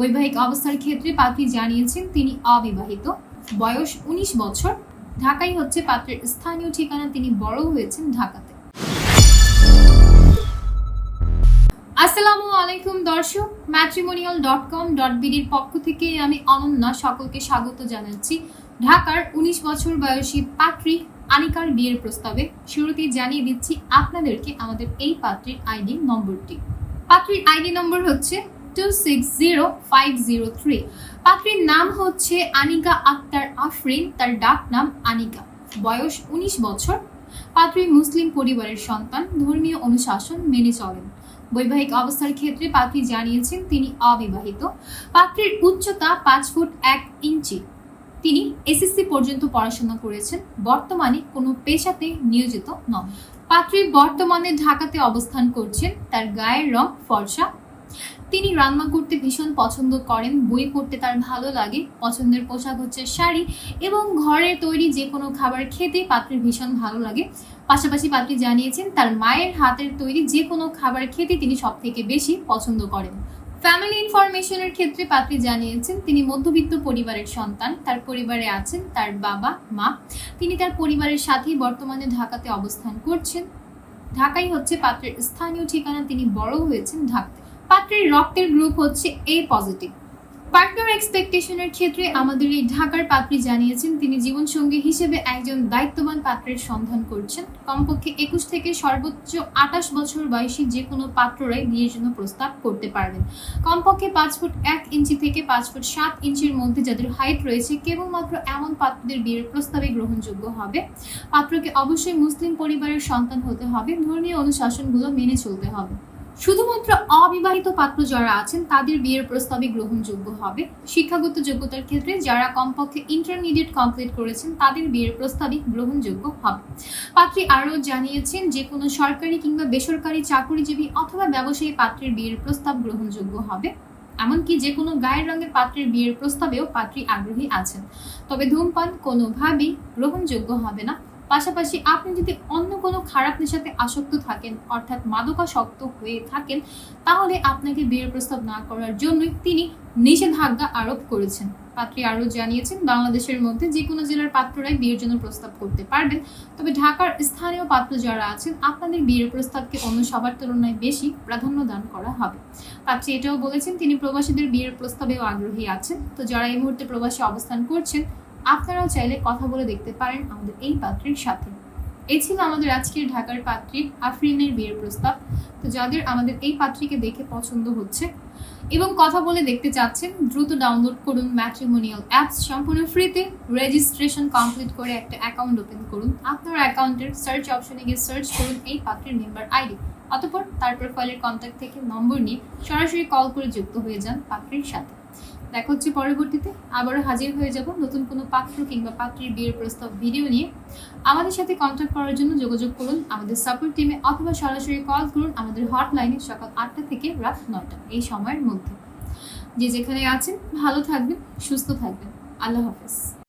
বৈবাহিক অবস্থার ক্ষেত্রে পাত্রী জানিয়েছেন তিনি অবিবাহিত। বয়স উনিশ বছর। ঢাকাই হচ্ছে পাত্রের স্থানীয় ঠিকানা। তিনি বড় হয়েছেন ঢাকাতে। আসসালামু আলাইকুম দর্শক। ম্যাট্রিমোনিয়াল ডট কম ডট বিডির পক্ষ থেকে আমি অনন্যা সকলকে স্বাগত জানাচ্ছি। ঢাকার উনিশ বছর বয়সী পাত্রী আনিকার বিয়ের প্রস্তাবে। শুরুতেই জানিয়ে দিচ্ছি আপনাদেরকে আমাদের এই পাত্রীর আইডি নম্বরটি। পাত্রীর আইডি নম্বর হচ্ছে two six zero five zero three পাত্রীর নাম হচ্ছে আনিকা আক্তার আফরিন, তার ডাক নাম আনিকা। বয়স উনিশ বছর। পাত্রী মুসলিম পরিবারের সন্তান, ধর্মীয় অনুশাসন মেনে চলেন। বৈবাহিক অবস্থার ক্ষেত্রে পাত্রী জানিয়েছেন তিনি অবিবাহিত। পাত্রীর উচ্চতা পাঁচ ফুট এক ইঞ্চি। তিনি এসএসসি পর্যন্ত পড়াশোনা করেছেন। বর্তমানে কোনো পেশাতে নিয়োজিত নন। পাত্রী বর্তমানে ঢাকাতে অবস্থান করছেন। তার গায়ের রং ফর্সা। তিনি রান্না করতে ভীষণ পছন্দ করেন, বই পড়তে তার ভালো লাগে, পছন্দের পোশাক হচ্ছে শাড়ি এবং ঘরের তৈরি যে কোনো খাবার খেতে পাত্রীর ভীষণ ভালো লাগে। পাশাপাশি পাত্রী জানিয়েছেন, তার মায়ের হাতের তৈরি যে কোনো খাবার খেতে তিনি সব থেকে বেশি পছন্দ করেন। ফ্যামিলি ইনফরমেশনের ক্ষেত্রে পাত্রী জানিয়েছেন, তিনি মধ্যবিত্ত পরিবারের সন্তান, তার পরিবারে আছেন তার বাবা, মা। তিনি তার পরিবারের সাথেই বর্তমানে ঢাকাতে অবস্থান করছেন। ঢাকাই হচ্ছে পাত্রের স্থানীয় ঠিকানা, তিনি বড় হয়েছেন ঢাকাতে। পাত্রের রক্তের গ্রুপ হচ্ছে এ পজিটিভ পার্টনার এক্সপেকটেশনের ক্ষেত্রে আমাদের এই ঢাকার পাত্রী জানিয়েছেন, তিনি জীবনসঙ্গী হিসেবে একজন দায়িত্ববান পাত্রের সন্ধান করছেন। কমপক্ষে একুশ থেকে সর্বোচ্চ আঠাশ বছর বয়সী যে কোনো পাত্ররাই বিয়ের জন্য প্রস্তাব করতে পারবেন। কমপক্ষে পাঁচ ফুট এক ইঞ্চি থেকে পাঁচ ফুট সাত ইঞ্চির মধ্যে যাদের হাইট রয়েছে, কেবলমাত্র এমন পাত্রদের বিয়ের প্রস্তাবে গ্রহণযোগ্য হবে। পাত্রকে অবশ্যই মুসলিম পরিবারের সন্তান হতে হবে। ধর্মীয় অনুশাসনগুলো মেনে চলতে হবে। শুধুমাত্র অবিবাহিত পাত্র যারা আছেন, তাদের বিয়ের প্রস্তাবে গ্রহণযোগ্য হবে। শিক্ষাগত যোগ্যতার ক্ষেত্রে যারা কমপক্ষে ইন্টারমিডিয়েট কমপ্লিট করেছেন, তাদের বিয়ের প্রস্তাবে গ্রহণযোগ্য হবে। পাত্রী আরও জানিয়েছেন যে, কোনো সরকারি কিংবা বেসরকারি চাকরিজীবী অথবা ব্যবসায়ী পাত্রের বিয়ের প্রস্তাব গ্রহণযোগ্য হবে। এমনকি যে কোনো গায়ের রঙের পাত্রের বিয়ের প্রস্তাবেও পাত্রী আগ্রহী আছেন। তবে ধূমপান কোনোভাবেই গ্রহণযোগ্য হবে না। পাশাপাশি আপনি যদি অন্য কোনো খারাপ নেশাতে আসক্ত থাকেন, অর্থাৎ মাদকাসক্ত হয়ে থাকেন, তাহলে আপনাকে বিয়ের প্রস্তাব না করার জন্যই তিনি নিষেধাজ্ঞা আরোপ করেছেন। পাত্রী আরও জানিয়েছেন, বাংলাদেশের মধ্যে যে কোনো জেলার পাত্ররাই বিয়ের জন্য প্রস্তাব করতে পারবেন। তবে ঢাকার স্থানীয় পাত্র যারা আছেন, আপনাদের বিয়ের প্রস্তাবকে অন্য সবার তুলনায় বেশি প্রাধান্য দান করা হবে। পাত্রী এটাও বলেছেন, তিনি প্রবাসীদের বিয়ের প্রস্তাবেও আগ্রহী আছেন। তো যারা এই মুহূর্তে প্রবাসী অবস্থান করছেন আপনারাও চাইলে কথা বলে দেখতে পারেন আমাদের এই পাত্রীর সাথে। এই ছিল আমাদের আজকের ঢাকার পাত্রীর আফরিনের বিয়ের প্রস্তাব। তো যাদের আমাদের এই পাত্রীকে দেখে পছন্দ হচ্ছে এবং কথা বলে দেখতে চাচ্ছেন, দ্রুত ডাউনলোড করুন ম্যাট্রিমোনিয়াল অ্যাপস সম্পূর্ণ ফ্রিতে রেজিস্ট্রেশন কমপ্লিট করে একটা অ্যাকাউন্ট ওপেন করুন। আপনার অ্যাকাউন্টের সার্চ অপশনে গিয়ে সার্চ করুন এই পাত্রের মেম্বার আইডি অতপর তার প্রোফাইলের কন্ট্যাক্ট থেকে নম্বর নিয়ে সরাসরি কল করে যুক্ত হয়ে যান পাত্রীর সাথে। দেখা হচ্ছে পরবর্তীতে। আবারও হাজির হয়ে যাব নতুন কোনো পাত্র কিংবা পাত্রীর বিয়ের প্রস্তাব, ভিডিও নিয়ে। আমাদের সাথে কন্ট্যাক্ট করার জন্য যোগাযোগ করুন, আমাদের সাপোর্ট টিমে অথবা সরাসরি কল করুন আমাদের হটলাইনে সকাল আটটা থেকে রাত নটা এই সময়ের মধ্যে। যে যেখানে আছেন, ভালো থাকবেন, সুস্থ থাকবেন। আল্লাহ হাফেজ।